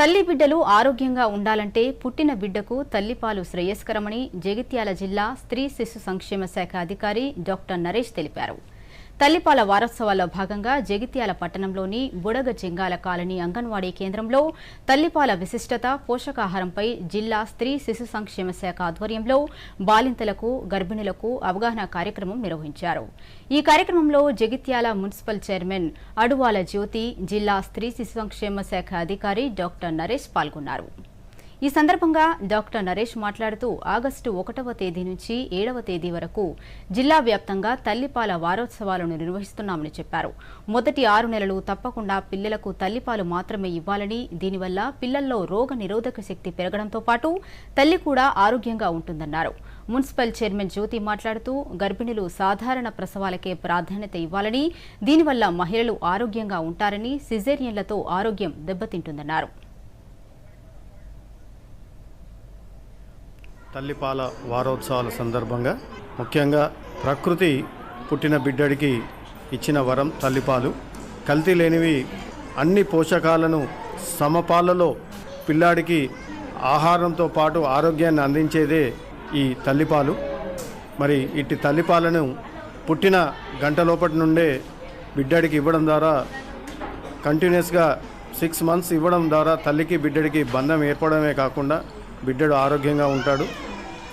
తల్లి బిడ్డలు ఆరోగ్యంగా ఉండాలంటే పుట్టిన బిడ్డకు తల్లిపాలు శ్రేయస్కరమని జగిత్యాల జిల్లా స్త్రీ శిశు సంక్షేమ శాఖ అధికారి డాక్టర్ నరేష్ తెలిపారు. తల్లిపాల వారోత్సవాల్లో భాగంగా జగిత్యాల పట్టణంలోని బుడగ చెంగాల కాలనీ అంగన్వాడీ కేంద్రంలో తల్లిపాల విశిష్టత పోషకాహారంపై జిల్లా స్త్రీ శిశు సంక్షేమ శాఖ ఆధ్వర్యంలో బాలింతలకు గర్భిణులకు అవగాహన కార్యక్రమం నిర్వహించారు. ఈ కార్యక్రమంలో జగిత్యాల మున్సిపల్ చైర్మన్ అడువాల జ్యోతి జిల్లా స్త్రీ శిశు సంక్షేమ శాఖ అధికారి డాక్టర్ నరేష్ పాల్గొన్నారు. ఈ సందర్భంగా డాక్టర్ నరేష్ మాట్లాడుతూ ఆగస్టు ఒకటవ తేదీ నుంచి ఏడవ తేదీ వరకు జిల్లా వ్యాప్తంగా తల్లిపాల వారోత్సవాలను నిర్వహిస్తున్నామని చెప్పారు. మొదటి ఆరు నెలలు తప్పకుండా పిల్లలకు తల్లిపాలు మాత్రమే ఇవ్వాలని దీనివల్ల పిల్లల్లో రోగ నిరోధక శక్తి పెరగడంతో పాటు తల్లి కూడా ఆరోగ్యంగా ఉంటుందన్నారు. మున్సిపల్ చైర్మన్ జ్యోతి మాట్లాడుతూ గర్భిణులు సాధారణ ప్రసవాలకే ప్రాధాన్యత ఇవ్వాలని దీనివల్ల మహిళలు ఆరోగ్యంగా ఉంటారని సిజేరియన్లతో ఆరోగ్యం దెబ్బతింటుందన్నారు. తల్లిపాల వారోత్సవాల సందర్భంగా ముఖ్యంగా ప్రకృతి పుట్టిన బిడ్డడికి ఇచ్చిన వరం తల్లిపాలు. కల్తీ లేనివి అన్ని పోషకాలను సమపాలలో పిల్లాడికి ఆహారంతో పాటు ఆరోగ్యాన్ని అందించేదే ఈ తల్లిపాలు. మరి ఇట్టి తల్లిపాలను పుట్టిన గంట లోపటి నుండే బిడ్డడికి ఇవ్వడం ద్వారా కంటిన్యూస్గా సిక్స్ మంత్స్ ఇవ్వడం ద్వారా తల్లికి బిడ్డడికి బంధం ఏర్పడమే కాకుండా బిడ్డడు ఆరోగ్యంగా ఉంటాడు.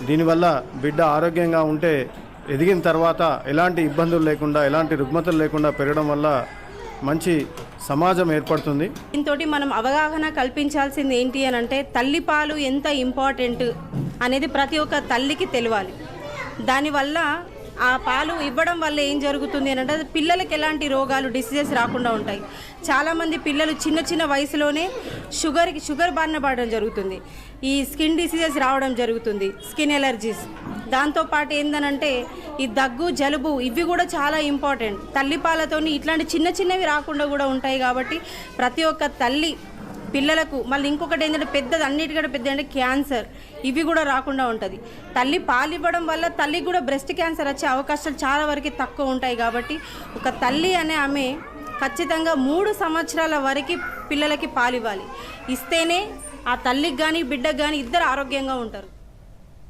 దీనివల్ల బిడ్డ ఆరోగ్యంగా ఉంటే ఎదిగిన తర్వాత ఎలాంటి ఇబ్బందులు లేకుండా ఎలాంటి రుగ్మతలు లేకుండా పెరగడం వల్ల మంచి సమాజం ఏర్పడుతుంది. దీంతో మనం అవగాహన కల్పించాల్సింది ఏంటి అని అంటే తల్లిపాలు ఎంత ఇంపార్టెంట్ అనేది ప్రతి ఒక్క తల్లికి తెలియాలి. దానివల్ల ఆ పాలు ఇవ్వడం వల్ల ఏం జరుగుతుంది అని అంటే పిల్లలకి ఎలాంటి రోగాలు డిసీజెస్ రాకుండా ఉంటాయి. చాలామంది పిల్లలు చిన్న చిన్న వయసులోనే షుగర్కి షుగర్ బారిన పడడం జరుగుతుంది. ఈ స్కిన్ డిసీజెస్ రావడం జరుగుతుంది స్కిన్ ఎలర్జీస్ దాంతోపాటు ఏందనంటే ఈ దగ్గు జలుబు ఇవి కూడా చాలా ఇంపార్టెంట్ తల్లిపాలతోని ఇట్లాంటి చిన్న చిన్నవి రాకుండా కూడా ఉంటాయి కాబట్టి ప్రతి ఒక్క తల్లి పిల్లలకు మళ్ళీ ఇంకొకటి ఏంటంటే పెద్దది అన్నిటికంటే పెద్ద అంటే క్యాన్సర్ ఇవి కూడా రాకుండా ఉంటుంది. తల్లి పాలు ఇవ్వడం వల్ల తల్లికి కూడా బ్రెస్ట్ క్యాన్సర్ వచ్చే అవకాశాలు చాలా వరకు తక్కువ ఉంటాయి కాబట్టి ఒక తల్లి అనే ఆమె ఖచ్చితంగా మూడు సంవత్సరాల వరకు పిల్లలకి పాలు ఇవ్వాలి. ఇస్తేనే ఆ తల్లికి కానీ బిడ్డకు కానీ ఇద్దరు ఆరోగ్యంగా ఉంటారు.